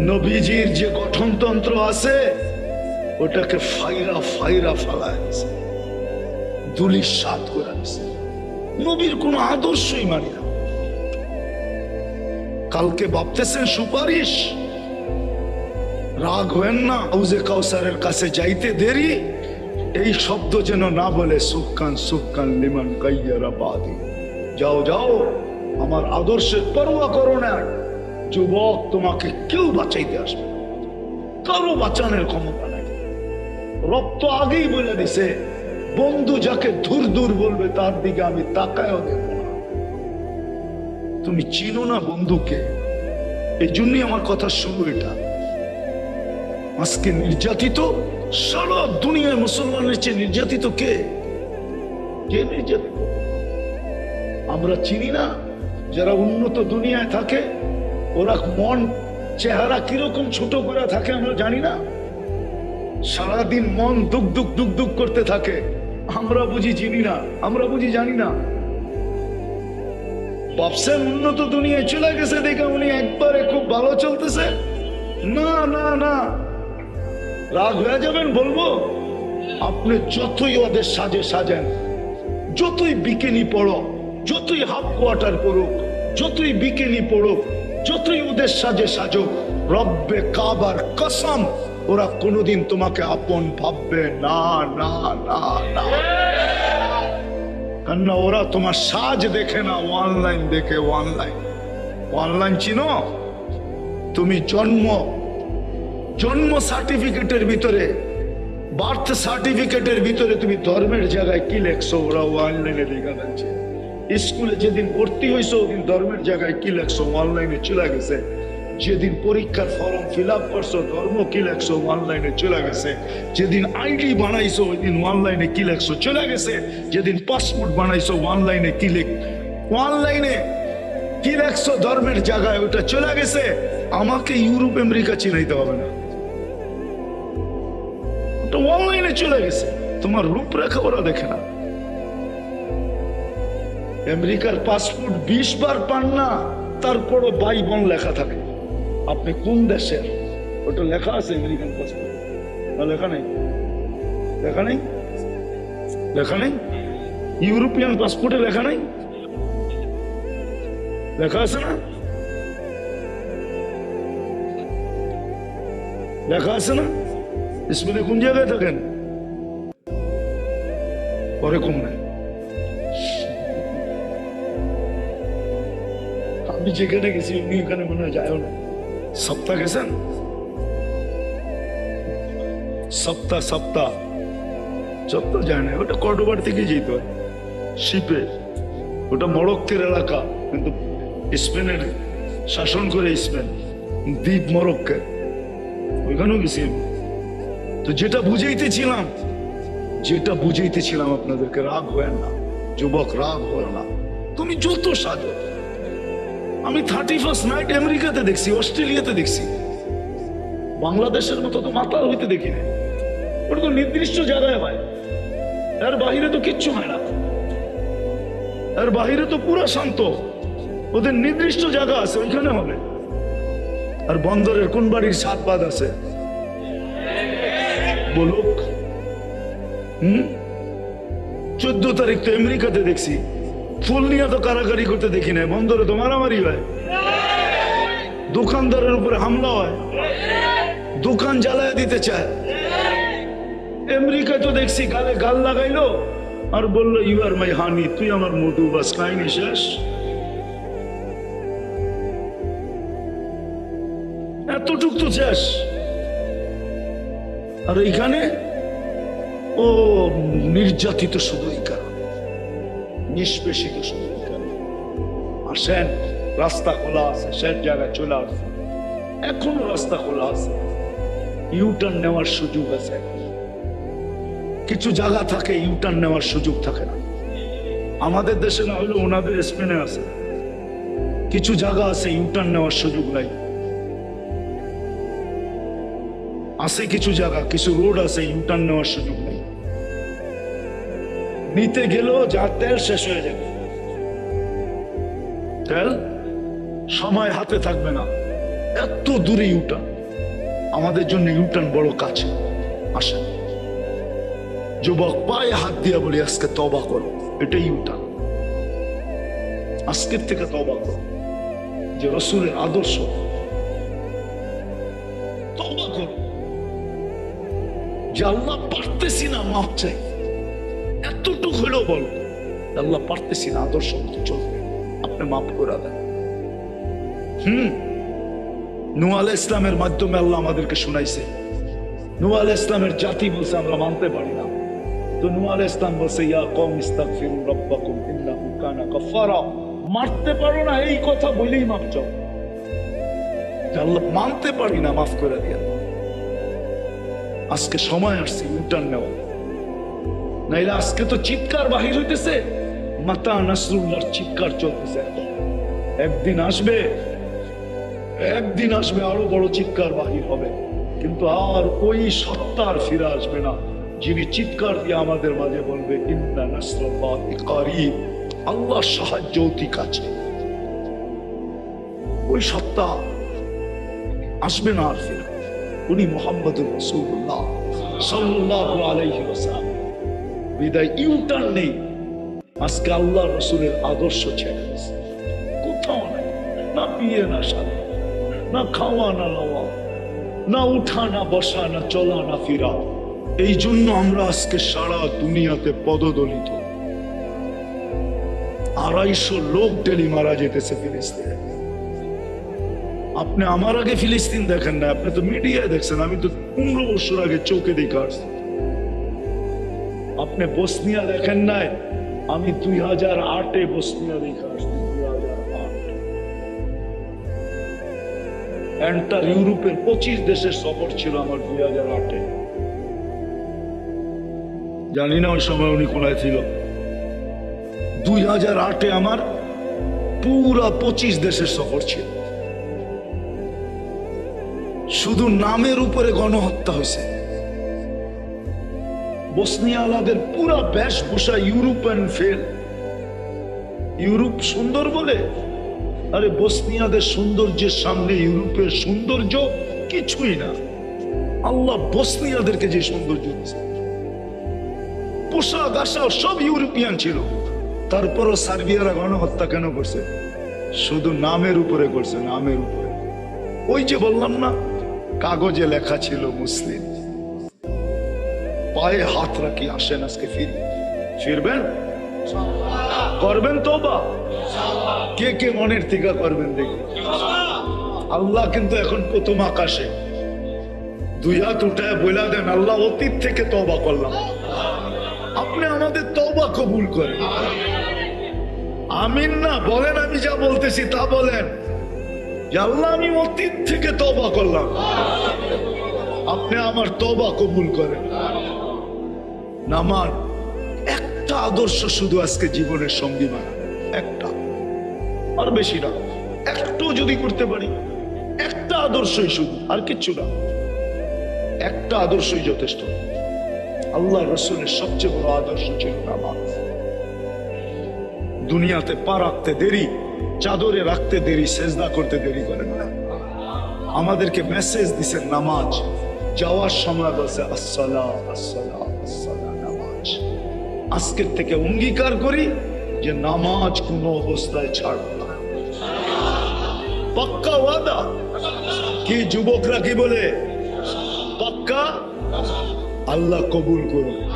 নবীজির যে গঠনতন্ত্র আছে, ওটাকে ফাইরা ফাইরা ফালায় দিছে। দুলিশ সাত করে দিছে। নবীর কোন আদর্শই মানি না। কালকে ভাবতেছেন, সুপারিশ? রাগ হয়েন না, হাউজে কাউসারের কাছে যাইতে দেরি। এই শব্দ যেন না বলে সুকান সুকান লিমান কাইয়ারা বাদি। যাও যাও, আমার আদর্শের পরোয়া করো না। যুবক তোমাকে কেউ বাঁচাইতে আসবে কারও বাঁচানোর ক্ষমতা নাই। রব তো আগেই বলে দিছে, বন্ধু যাকে দূর দূর বলবে তার দিকে আমি তাকায়ও দেব তুমি চিনো না বন্ধুকে এই জন্যই আমার কথা শুরু এটা। আজকে নির্যাতিত সারা দুনিয়ায় মুসলমানের চেয়ে নির্যাতিত কে? কে নির্যাতিত? আমরা চিনি না, যারা উন্নত দুনিয়ায় থাকে ওরা মন, চেহারা কীরকম ছোট করে থাকে আমরা জানি না। সারাদিন মন দুক দুক দুক দুক করতে থাকে। আমরা বুঝি চিনি না, আমরা বুঝি জানি না। ভাবছেন উন্নত দুনিয়ায় চলে গেছে দেখে উনি একবারে খুব ভালো চলতেছে। না না না। রাগ হয়ে যাবেন, বলব? আপনি যতই ওদের সাজে সাজেন, যতই বিকেনি পড়ো, যতই হাফ কোয়ার্টার পড়ুক যতই বিকেনি পড়ুক যতই ওদের সাজে সাজুক, রব্বে কাবার কসম, ওরা কোনোদিন তোমাকে আপন ভাববে না না না না। কেননা ওরা তোমার সাজ দেখে না, অনলাইন দেখে অনলাইন। অনলাইন চিনো? তুমি জন্ম জন্ম সার্টিফিকেটের ভিতরে, বার্থ সার্টিফিকেটের ভিতরে তুমি ধর্মের জায়গায় কি লেখছো? ওরা অনলাইনে লেখা যাচ্ছে স্কুলে যেদিন ভর্তি হয়েছো ওদিন ধর্মের জায়গায় কি লেখছো? অনলাইনে চলে গেছে। যেদিন পরীক্ষার ফর্ম ফিল আপ করছ, ধর্ম কি লেখছো? অনলাইনে চলে গেছে। যেদিন আইডি বানাইছো ওই দিন অনলাইনে কি লেখছো? চলে গেছে। যেদিন পাসপোর্ট বানাইছো অনলাইনে কি লেখ অনলাইনে কি লেখছো? ধর্মের জায়গায় ওটা চলে গেছে। আমাকে ইউরোপ, আমেরিকা চিনাইতে হবে না। ওটা অনলাইনে চলে গেছে। তোমার রূপরেখা ওরা দেখে না। আমেরিকার পাসপোর্ট বিশ বার পান না, তারপরও বাই বোন লেখা থাকে। আপনি কোন দেশের? ওটা লেখা আছে আমেরিকান পাসপোর্ট। লেখা নেই। লেখা নেই? লেখা নেই? ইউরোপিয়ান পাসপোর্টে লেখা নেই? লেখা আছে না? লেখা আছে না? স্পেনে কোন জায়গায় থাকেন? পরে কম নাই? আমি যেখানে গেছি, উনি ওখানে মনে হয় যায়ও না। সপ্তাহ গেছেন? সপ্তাহ সপ্তাহ। সপ্তাহ যায় না, ওটা কর্ডোবার থেকে যেতে হয়। শিপে। ওটা মরক্কের এলাকা, কিন্তু স্পেনের, শাসন করে স্পেন। দ্বীপ মরক্কে ওইখানেও গেছি তো যেটা বুঝাইতেছিলাম যেটা বুঝাইতেছিলাম আপনাদেরকে, রাগ হয় না। যুবক, রাগ হয় না। তুমি যত সাজো। আমি থার্টি ফার্স্ট নাইট আমেরিকাতে দেখছি অস্ট্রেলিয়াতে দেখছি। বাংলাদেশের মতো তো মাতাল হইতে দেখি না ওটা তো নির্দিষ্ট জায়গায় হয়। এর বাহিরে তো কিচ্ছু হয় না। এর বাহিরে তো পুরো শান্ত। ওদের নির্দিষ্ট জায়গা আছে, ওইখানে হবে। আর বন্দরের কোন বাড়ির সাত বাদ আছে? বলুক। হুম? চোদ্দ তারিখ তো আমেরিকাতে দেখছি। ফুল নিয়ে তো কারাকারি করতে দেখি না বন্দরে তো মারামারি হয়। দোকানদারের উপরে হামলা হয়। দোকান জ্বালায় দিতে চায়। আমেরিকায় তো দেখছি গালে গাল লাগাইলো আর বলল ইউ আর মাই হানি তুই আমার মধু, বাস, কাহিনী শেষ। এতটুক তো শেষ। আর এইখানে? ও, নির্যাতিত শুধু এই কারণ নিষ্পেষিত আসেন, রাস্তা খোলা আছে, সে জায়গায় চলে আসছে এখনও রাস্তা খোলা আছে। ইউটার্ন নেওয়ার সুযোগ আছে। কিছু জায়গা থাকে ইউটার্ন নেওয়ার সুযোগ থাকে না। আমাদের দেশে না হলেও ওনাদের স্পেনে আছে। কিছু জায়গা আছে ইউটার্ন নেওয়ার সুযোগ নাই। আছে কিছু জায়গা, কিছু রোড আছে ইউটার্ন নেওয়ার সুযোগ নেই। নিতে গেলেও যা তেল শেষ হয়ে যাবে। তেল সময় হাতে থাকবে না। এত দূরে ইউটার্ন আমাদের জন্য ইউটার্ন বড় কাছে। আসেন। যুবক, পায়ে হাত দিয়ে বলি, আজকে তবা করো। এটাই ইউটার্ন আজকের থেকে তবা করো। যে রসুলের আদর্শ। তবা করো। যে আল্লাহ পারতেছি না, মাপ চাই। এতটুকু হলেও বলো, আল্লাহ পারতেছি না আদর্শ মতো চলবে আপনি মাফ করে দেন। হুম। নু আল ইসলামের মাধ্যমে আল্লাহ আমাদেরকে শুনাইছে। নু আল ইসলামের জাতি বলছে, আমরা মানতে পারি না। তো নু আল ইসলাম বলছে, ইয়া কম কানা মারতে পারো না, এই কথা বলেই মাপ চাও। আল্লাহ মানতে পারি না, মাফ করে আজকে সময় আসছে ইউটার্ন নেওয়া। নাইলে আজকে তো চিৎকার বাহির হইতেছে। মাতা নাসরুল্লাহর চিৎকার চলতেছে। একদিন আসবে একদিন আসবে আরও বড় চিৎকার বাহির হবে। কিন্তু আর ওই সত্তার ফিরে আসবে না। যিনি চিৎকার দিয়ে আমাদের মাঝে বলবে, ইন্না নাসরুল্লাহি আল্লাহ সাহায্য অতি কাছে। ওই সত্তা আসবে না আর ফিরে। উনি মোহাম্মদুর রসুল্লাহ সাল্লাল্লাহু আলাইহি ওয়াসাল্লাম। বিদায় ইউটার্ন নেই। আজকে আল্লাহ রসুলের আদর্শ ছেড়ে দিয়েছে। কোথাও নাই। না বিয়ে, না সাদা না খাওয়া, না লওয়া, না উঠা, না বসা, না চলা, না ফিরা। এই জন্য আমরা আজকে সারা দুনিয়াতে পদদলিত। আড়াইশো লোক ডেলি মারা যেতেছে ফিলিস্তিনে। আপনি আমার আগে ফিলিস্তিন দেখেন না আপনি তো মিডিয়ায় দেখছেন, আমি তো পনেরো বছর আগে চোখে দেখে আসছি। আপনি বসনিয়া দেখেন নাই? আমি দুই হাজার আটে বসনিয়া দেখে আসছি এন্টার ইউরোপের পঁচিশ দেশের সফর ছিল আমার দুই হাজার আটে। জানি না ওই সময় উনি কোনায় ছিল। দুই হাজার আটে আমার পুরা পঁচিশ দেশের সফর ছিল। শুধু নামের উপরে গণহত্যা হয়েছে। বসনিয়ালাদের পুরা বেশভূষা ইউরোপিয়ান ফেল। ইউরোপ সুন্দর বলে? আরে বসনিয়াদের সৌন্দর্যের সামনে ইউরোপের সৌন্দর্য কিছুই না। আল্লাহ বসনিয়াদেরকে যে সৌন্দর্য পোশাক, আশাক সব ইউরোপিয়ান ছিল। তারপরও সার্বিয়ারা গণহত্যা কেন করছে? শুধু নামের উপরে করছে, নামের উপরে। ওই যে বললাম না, কাগজে লেখা ছিল মুসলিম। পায়ে হাত রাখি আসেন আজকে ফিরি। ফিরবেন? করবেন তো বা কে কে মনের থেকে করবেন দেখি। আল্লাহ কিন্তু এখন প্রথম আকাশে। দুই হাত উঠায় বইলা দেন, আল্লাহ অতীত থেকে তবা করলাম। আপনি আমাদের তবা কবুল করেন। আমিন না, বলেন আমি যা বলতেছি তা বলেন। আল্লাহ, আমি অতীত থেকে তবা করলাম। আপনি আমার তবা কবুল করেন। নামার একটা আদর্শ শুধু আজকে জীবনের সঙ্গী বানান একটা। আর বেশি না। একটু যদি করতে পারি, একটা আদর্শই শুধু, আর কিচ্ছু না। একটা আদর্শই যথেষ্ট। আল্লাহ রসুলের সবচেয়ে বড় আদর্শ ছিল নামাজ। দুনিয়াতে পা রাখতে দেরি, চাদরে রাখতে দেরি, সেজদা করতে দেরি করেন না। আমাদেরকে মেসেজ দিছেন নামাজ যাওয়ার সময় বলছে আসসালা আসসালা আসসালা নামাজ আজকের থেকে অঙ্গীকার করি যে নামাজ কোন অবস্থায় ছাড়ব না। পাক্কা ওয়াদা? কি যুবকরা কি বলে? পাক্কা? আল্লাহ কবুল করুন।